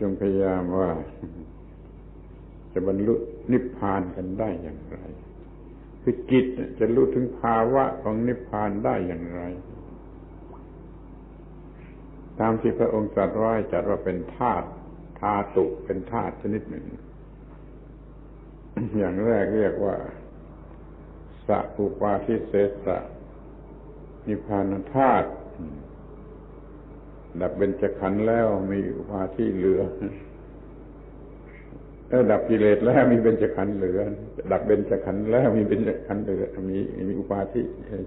จงพยายามว่า จะบรรลุนิพพานกันได้อย่างไร คือจิตจะรู้ถึงภาวะของนิพพานได้อย่างไร ตามที่พระองค์ตรัสไว้จัดว่าเป็นธาตุธาตุเป็นธาตุชนิดหนึ่ง อย่างแรกเรียกว่าสัอุปาทิเสสะนิพพานธาตุ ดับเบญจขันธ์แล้วมีอุปาทิเหลือถ้าดับกิเลสแล้วมีเบญจขันธ์เหลือ ดับเบญจขันธ์แล้วมีเบญจขันธ์เหลือ มีมีอุปาทิ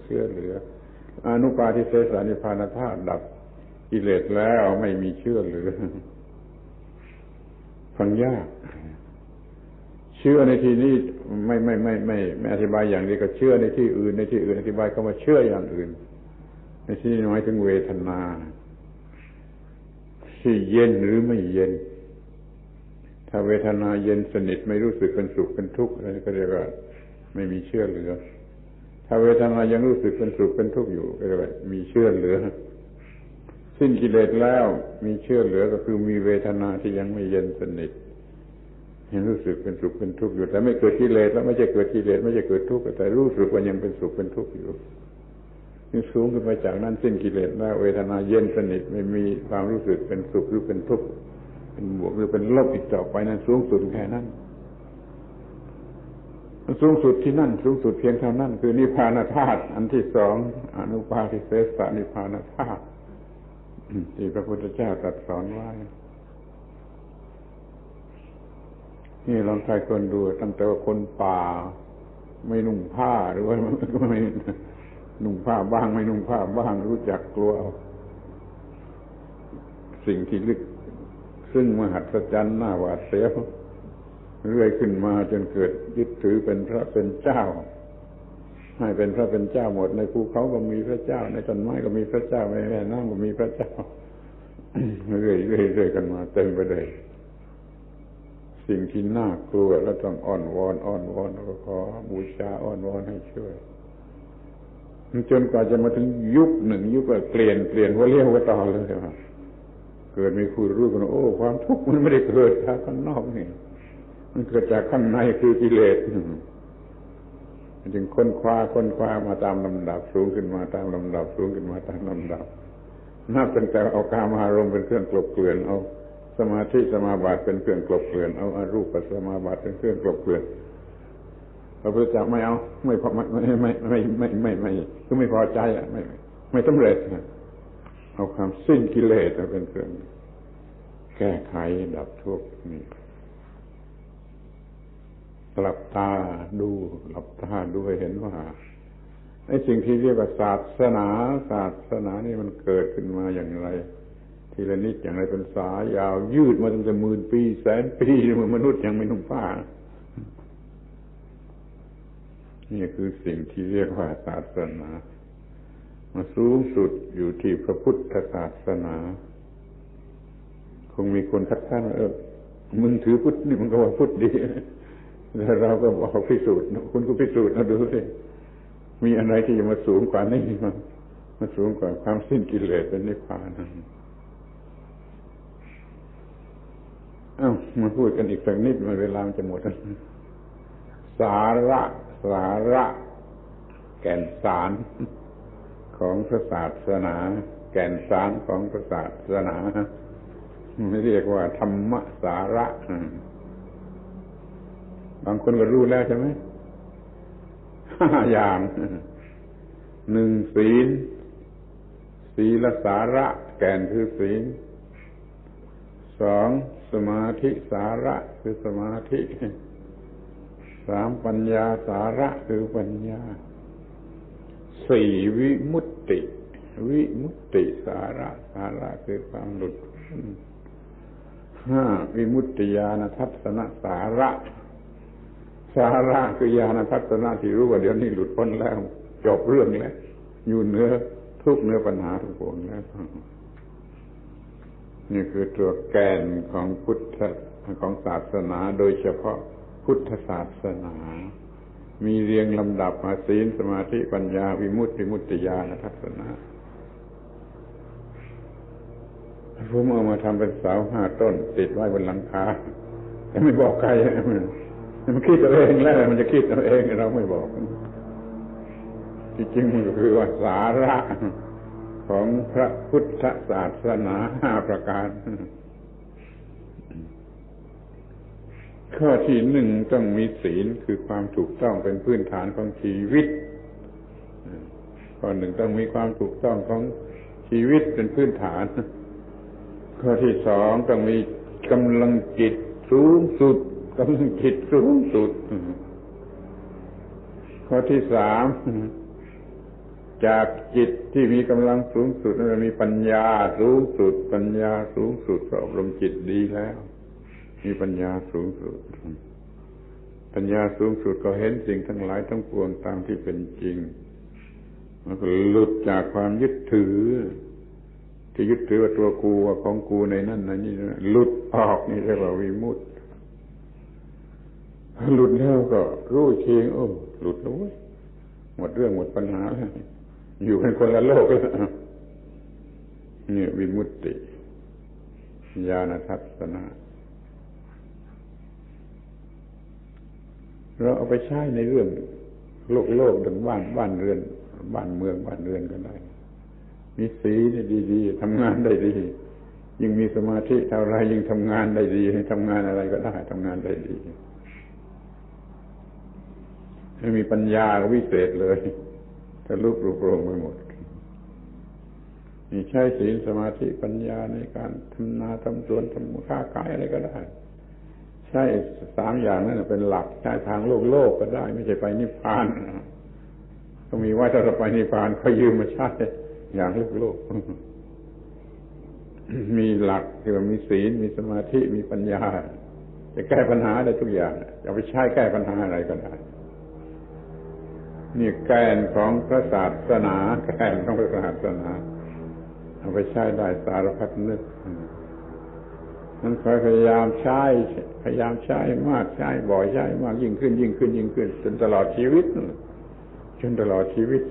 เชื่อเหลือ อนุปาทิเสสนิพานธาตุดับกิเลสแล้วไม่มีเชื่อเหลือ ฟังยาก เชื่อในที่นี้ไม่ไม่ไม่ไม่ไม่อธิบายอย่างนี้ก็เชื่อในที่อื่นในที่อื่นอธิบายก็มาเชื่ออย่างอื่นในที่นี้หมายถึงเวทนา ที่เย็นหรือไม่เย็น ถ้าเวทนาเย็นสนิทไม่รู้สึกเป็นสุขเป็นทุกข์อะไรก็เรียกว่าไม่มีเชื่อเหลือ ถ้าเวทนายังรู้สึกเป็นสุขเป็นทุกข์อยู่ก็เรียกว่ามีเชื่อเหลือ สิ้นกิเลสแล้วมีเชื่อเหลือก็คือมีเวทนาที่ยังไม่เย็นสนิทยังรู้สึกเป็นสุขเป็นทุกข์อยู่แต่ไม่เกิดกิเลสแล้วไม่ใช่เกิดกิเลสไม่ใช่เกิดทุกข์แต่รู้สึกว่ายังเป็นสุขเป็นทุกข์อยู่ สูงขึ้นไปจากนั้นสิ้นกิเลสแล้วเวทนาเย็นสนิทไม่มีความรู้สึกเป็นสุขหรือเป็นทุกข์เป็นบวกหรือเป็นลบอีกต่อไปนั้นสูงสุดแค่นั้นสูงสุดที่นั่นสูงสุดเพียงเท่านั้น คือนิพพานธาตุอันที่สองอนุปาทิเสสนิพพานธาตุที่พระพุทธเจ้าตรัสสอนไว้นี่ลองใครคนดูตั้งแต่ว่าคนป่า ไม่นุ่งผ้าหรือว่าไม่ นุ่งผ้าบ้างไม่นุ่งผ้าบ้าง รู้จักกลัวสิ่งที่ลึก ซึ่งมหัศจรรย์หน้าหวาดเสียวเรื่อยขึ้นมาจนเกิดยึดถือเป็นพระเป็นเจ้า ให้เป็นพระเป็นเจ้าหมด ในภูเขาก็มีพระเจ้า ในต้นไม้ก็มีพระเจ้าในแม่น้ำก็มีพระเจ้าเรื่อยเรื่อยเรื่อยกันมาเต็มไปเลย สิ่งที่น่ากลัวแล้วต้องอ้อนวอนอ้อนวอนแล้วก็ขอบูชาอ้อนวอนให้ช่วย จนกว่าจะมาถึงยุคหนึ่งยุคก็เปลี่ยนเปลี่ยนหัวเลี้ยวหัวต่อเลยว่าเกิดมีคุณรู้กันโอ้ความทุกข์มันไม่ได้เกิดจากข้างนอกนี่ มันเกิดจากข้างในคือกิเลสจึงค้นคว้าค้นคว้ามาตามลำดับสูงขึ้นมาตามลำดับสูงขึ้นมาตามลำดับนับตั้งแต่เอากามารมณ์เป็นเครื่องกลบเกลื่อนเอาสมาธิสมาบัติเป็นเครื่องกลบเกลื่อนเอาอารูปสมาบัติเป็นเครื่องกลบเกลื่อน พระพุทธเจ้าไม่เอา ไม่พอไม่ไม่ไม่ไม่ไม่ไม่ไม่ไม่พอใจอะ ไม่ไม่สำเร็จเอาความสิ้นกิเลสเป็นเครื่องแก้ไขดับทุกข์นี่หลับตาดูหลับตาดูให้เห็นว่าไอ้สิ่งที่เรียกว่าศาสนา ศาสนานี่มันเกิดขึ้นมาอย่างไร ทีละนิดอย่างไรเป็นสายยาวยืดมาตั้งแต่หมื่นปี แสนปีมนุษย์ยังไม่นุ่งผ้า นี่คือสิ่งที่เรียกว่าศาสนามาสูงสุดอยู่ที่พระพุทธศาสนา คงมีคนคัดค้านเออมึงถือพุทธนี่มันก็ว่าพุทธดีแล้วเราก็บอกพิสูจน์คุณก็พิสูจน์นะดูสิมีอะไรที่จะมาสูงกว่านี้มามาสูงกว่าความสิ้นกิเลสเป็นนิพพานอ้ามาพูดกันอีกสักนิดมาเวลามันจะหมดสาระ สาระ แก่นสารของพระศาสนา แก่นสารของพระศาสนาไม่เรียกว่าธรรมสาระบางคนก็รู้แล้วใช่ไหมห้าอย่างหนึ่งศีล ศีลสาระ แก่นคือศีลสองสมาธิสาระคือสมาธิ สามปัญญาสาระคือปัญญา สี่วิมุตติ วิมุตติสาระสาระคือความหลุดห้าวิมุตติญาณทัศนสาระ สาระคือญาณทัศนะที่รู้ว่าเดี๋ยวนี้หลุดพ้นแล้ว จบเรื่องแล้วอยู่เนื้อทุกเนื้อปัญหาทุกปวงแล้วนี่คือตัวแกนของพุทธของศาสนาโดยเฉพาะ พุทธศาสนา มีเรียงลำดับมาศีลสมาธิปัญญาวิมุตติมุตติญาณทัศนะผมเอามาทำเป็นเสาห้าต้น ติดไว้บนหลังคาแต่ไม่บอกใครมันคิดเอาเองแล้ว มันจะคิดเอาเองเราไม่บอกที่จริงมันก็คือว่าสาระของพระพุทธศาสนาห้าประการ ข้อที่หนึ่งต้องมีศีลคือความถูกต้องเป็นพื้นฐานของชีวิตข้อหนึ่งต้องมีความถูกต้องของชีวิตเป็นพื้นฐาน ข้อที่สองต้องมีกำลังจิตสูงสุดกำลังจิตสูงสุด ข้อที่สามจากจิตที่มีกำลังสูงสุดนั้นมีปัญญาสูงสุด ปัญญาสูงสุดเราอบรมจิตดีแล้ว มีปัญญาสูงสุด ปัญญาสูงสุดก็เห็นสิ่งทั้งหลายทั้งปวงตามที่เป็นจริงมันก็หลุดจากความยึดถือ ที่ยึดถือว่าตัวกูว่าของกูในนั่นในนี่หลุดออกนี่เรียกว่าวิมุตติหลุดแล้วก็รู้เชิงโอ้หลุดแล้วหมดเรื่องหมดปัญหาแล้วอยู่เป็นคนละโลกแล้วนี่วิมุตติญาณทัศนะ เราเอาไปใช้ในเรื่อง โลกโลกดังบ้านบ้านเรือน บ้านเมืองบ้านเรือนก็ได้ มีสีนี่ดีๆทำงานได้ดี ยิ่งมีสมาธิเท่าไรยิ่งทำงานได้ดีทำงานอะไรก็ได้ทำงานได้ดีไม่มีปัญญาวิเศษเลยทะลุปลุกโปรงไปหมดมีใช้ศีลสมาธิปัญญาในการทำนาทำสวนทำค้าขายอะไรก็ได้ ใช้สามอย่างนั้นเป็นหลักใช้ทางโลกโลกก็ได้ ไม่ใช่ไปนิพพานก็มีว่าถ้าเราไปนิพพานเขายืมมาใช้อย่างโลกโลก มีหลักคือมีศีลมีสมาธิมีปัญญา จะแก้ปัญหาได้ทุกอย่างจะไปใช้แก้ปัญหาอะไรก็ได้นี่แกนของพระศาสนา แกนของพระศาสนา เอาไปใช้ได้สารพัดนึก นั้นคอยพยายามใช้ พยายามใช้มากใช้บ่อยใช้มากยิ่งขึ้น ยิ่งขึ้น ยิ่งขึ้น จนตลอดชีวิตจนตลอดชีวิต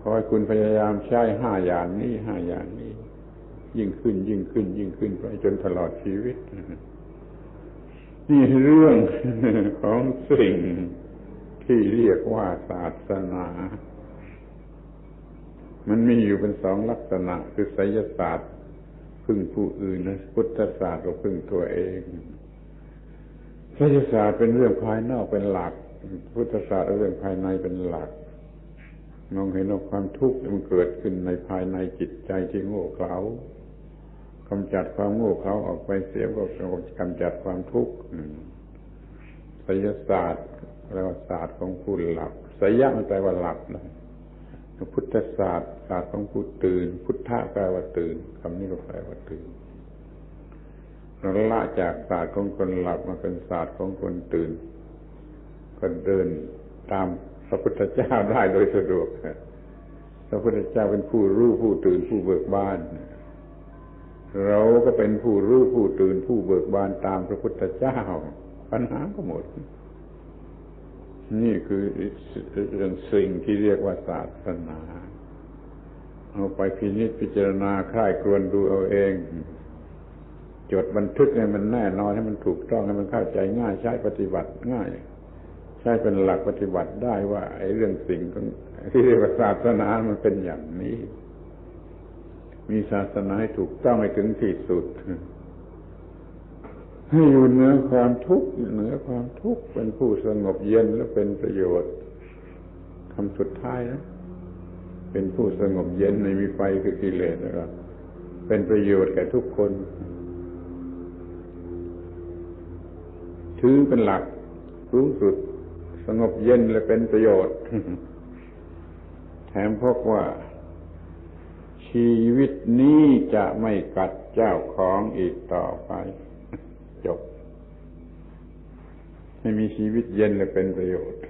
ขอให้คุณพยายามใช้ห้าอย่างนี้ห้าอย่างนี้ ยิ่งขึ้น ยิ่งขึ้น ยิ่งขึ้นไปจนตลอดชีวิตนี่เรื่องของสิ่งที่เรียกว่าศาสนา มันมีอยู่เป็นสองลักษณะคือไสยศาสตร์ พึ่งผู้อื่นนะพุทธศาสตร์ก็พึ่งตัวเองไสยศาสตร์เป็นเรื่องภายนอกเป็นหลัก พุทธศาสตร์เรื่องภายในเป็นหลักมองเห็นว่าความทุกข์มันเกิดขึ้นในภายในจิตใจที่โง่เขลากำจัดความโง่เขลาออกไปเสียก็กำจัดความทุกข์ไสยศาสตร์แปลว่าศาสตร์ของผู้หลับสยะมันแปลว่าหลับนะ พุทธศาสตร์ศาสตร์ของผู้ตื่น พุทธะแปลว่าตื่นคำนี้ก็แปลว่าตื่นเราละจากศาสตร์ของคนหลับมาเป็นศาสตร์ของคนตื่น ก็เดินตามพระพุทธเจ้าได้โดยสะดวกพระพุทธเจ้าเป็นผู้รู้ผู้ตื่นผู้เบิกบานเราก็เป็นผู้รู้ผู้ตื่นผู้เบิกบานตามพระพุทธเจ้าปัญหาก็หมด นี่คือเรื่องสิ่งที่เรียกว่าศาสนา เอาไปพินิจพิจารณาค่ายครวนดูเอาเอง จดบันทึกให้มันแน่นอนให้มันถูกต้องให้มันเข้าใจง่ายใช้ปฏิบัติง่าย ใช้เป็นหลักปฏิบัติได้ว่าไอ้เรื่องสิ่งที่เรียกว่าศาสนามันเป็นอย่างนี้ มีศาสนาให้ถูกต้องให้ถึงที่สุด ให้อยู่เหนือความทุกข์เหนือความทุกข์เป็นผู้สงบเย็นและเป็นประโยชน์คำสุดท้ายนะเป็นผู้สงบเย็นในมีไฟคือกิเลสนะครับ เป็นประโยชน์แก่ทุกคน ถือเป็นหลักสูงสุด สงบเย็นและเป็นประโยชน์ แถมพบว่า ชีวิตนี้จะไม่กัดเจ้าของอีกต่อไป จบ ให้มีชีวิตเย็นและเป็นประโยชน์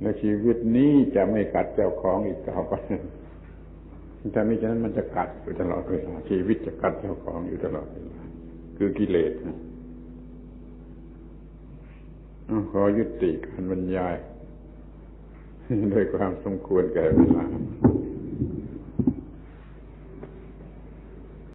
และชีวิตนี้จะไม่กัดเจ้าของอีกต่อไปถ้าไม่ฉะนั้นมันจะกัดอยู่ตลอดเวลาชีวิตจะกัดเจ้าของอยู่ตลอดเวลาคือกิเลสขอยุติการบรรยาย โดยความสมควรแก่เวลา